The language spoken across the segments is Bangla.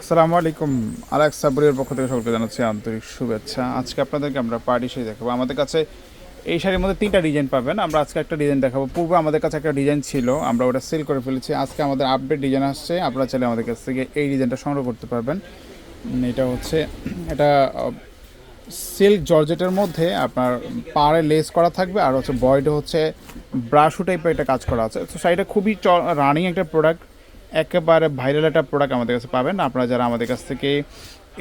আসসালামু আলাইকুম। আলেক্স সাবরির পক্ষ থেকে সকলকে জানাচ্ছি আন্তরিক শুভেচ্ছা। আজকে আপনাদেরকে আমরা পার্টি শাড়ি দেখাবো। আমাদের কাছে এই শাড়ির মধ্যে তিনটা ডিজাইন পাবেন। আমরা আজকে একটা ডিজাইন দেখাবো। পূর্বে আমাদের কাছে একটা ডিজাইন ছিল। আমরা ওটা সেল করে ফেলেছি। আজকে আমাদের আপডেট ডিজাইন আসছে। আপনারা চাইলে আমাদের কাছ থেকে এই ডিজাইনটা সংগ্রহ করতে পারবেন। এটা হচ্ছে, এটা সিল্ক জর্জেটের মধ্যে আপনার পাড়ে লেস করা থাকবে। আর হচ্ছে বয়ডে হচ্ছে ব্রাশু টাইপের একটা কাজ করা আছে। তো শাড়িটা খুবই চ রানিং একটা প্রোডাক্ট একেবারে ভাইরাল একটা প্রোডাক্ট আমাদের কাছে পাবেন। আপনারা যারা আমাদের কাছ থেকে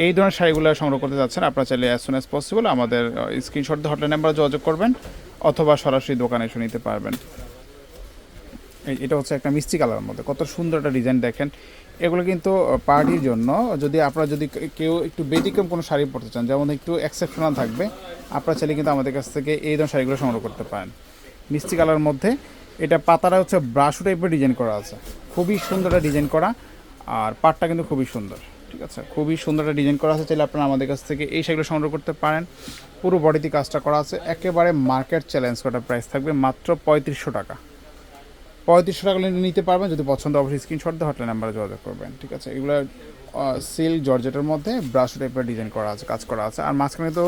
এই ধরনের শাড়িগুলো সংগ্রহ করতে যাচ্ছেন, আপনারা চাইলে অ্যাজ সুন অ্যাজ পসিবল আমাদের স্ক্রিনশট দিয়ে হটলাইন নাম্বার যোগাযোগ করবেন অথবা সরাসরি দোকানে এসে নিতে পারবেন। এটা হচ্ছে একটা মিষ্টি কালারের মধ্যে। কত সুন্দর একটা ডিজাইন দেখেন। এগুলো কিন্তু পার্টির জন্য যদি আপনারা যদি কেউ একটু ব্যতিক্রম কোনো শাড়ি পরতে চান, যেমন একটু এক্সেপশনাল থাকবে, আপনারা চাইলে কিন্তু আমাদের কাছ থেকে এই ধরনের শাড়িগুলো সংগ্রহ করতে পারেন। মিষ্টি কালারের মধ্যে, এটা পাতাটা হচ্ছে ব্রাশু টাইপের ডিজাইন করা আছে। খুবই সুন্দর একটা ডিজাইন করা। আর পাটটা কিন্তু খুবই সুন্দর, ঠিক আছে? খুবই সুন্দর একটা ডিজাইন করা আছে, চাইলে আপনারা আমাদের কাছ থেকে এই শাড়িগুলো সংগ্রহ করতে পারেন। পুরো বডিতে কাজটা করা আছে। একেবারে মার্কেট চ্যালেঞ্জ করা প্রাইস থাকবে মাত্র পঁয়ত্রিশশো টাকা। পঁয়ত্রিশশো টাকা নিতে পারবেন, যদি পছন্দ অবশ্যই স্ক্রিনশট দিয়ে হটলাইন নাম্বারে যোগাযোগ করবেন, ঠিক আছে? এগুলো সিল্ক জর্জেটের মধ্যে ব্রাশ টাইপের ডিজাইন করা আছে, কাজ করা আছে। আর মাঝখানে তো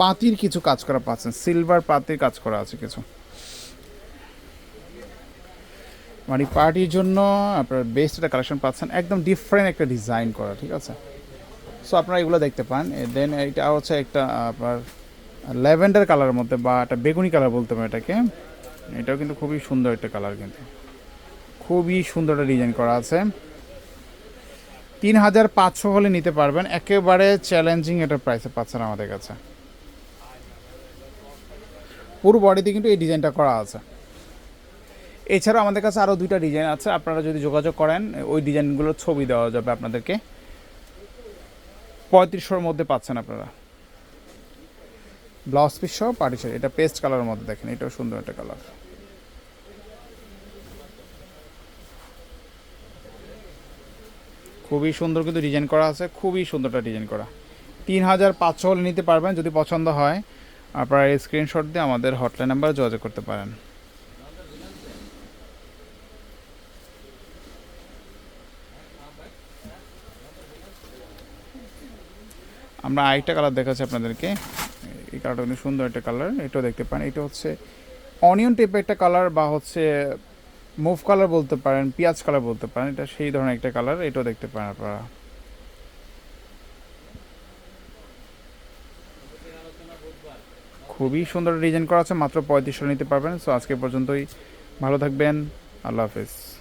পাতির কিছু কাজ করা পাচ্ছেন সিলভার পাতির কাজ করা আছে কিছু। মানে পার্টির জন্য আপনার বেস্ট একটা কালেকশন পাচ্ছেন। একদম ডিফারেন্ট একটা ডিজাইন করা, ঠিক আছে? সো আপনারা এগুলো দেখতে পান। দেন এটা হচ্ছে একটা আপনার ল্যাভেন্ডার কালারের মধ্যে বা একটা বেগুনি কালার বলতে পারেন এটাকে। এটাও কিন্তু খুবই সুন্দর একটা কালার কিন্তু। খুবই সুন্দর একটা ডিজাইন করা আছে। তিন হাজার পাঁচশো হলে নিতে পারবেন। একেবারে চ্যালেঞ্জিং একটা প্রাইসে পাচ্ছেন আমাদের কাছে। পুরো বডিতে কিন্তু এই ডিজাইনটা করা আছে। এছাড়াও আমাদের কাছে আরও দুইটা ডিজাইন আছে, আপনারা যদি যোগাযোগ করেন, ওই ডিজাইনগুলোর ছবি দেওয়া যাবে আপনাদেরকে। পঁয়ত্রিশশোর মধ্যে পাচ্ছেন আপনারা। ব্লাউজ পিস সহ পার্টি শাড়ি, এটা পেস্ট কালারের মধ্যে দেখেন, এটাও সুন্দর একটা কালার। খুবই সুন্দর কিন্তু ডিজাইন করা আছে, খুবই সুন্দরটা ডিজাইন করা। তিন হাজার পাঁচশো হলে নিতে পারবেন, যদি পছন্দ হয়। আপনারা স্ক্রিনশট দিয়ে আমাদের হটলাইন নাম্বারে যোগাযোগ করতে পারেন। আমরা আরেকটা কালার দেখাচ্ছি আপনাদেরকে। এই কালারটা কিন্তু সুন্দর একটা কালার এটাও দেখতে পান এটা হচ্ছে অনিয়ন টাইপের একটা কালার বা হচ্ছে মুভ কালার বলতে পারেন, পেঁয়াজ কালার বলতে পারেন, এটা সেই ধরনের একটা কালার এটাও দেখতে পারেন আপনারা। খুবই সুন্দর ডিজাইন করা আছে, মাত্র পঁয়ত্রিশশো নিতে পারবেন। সো আজকে পর্যন্তই। ভালো থাকবেন। আল্লাহ হাফেজ।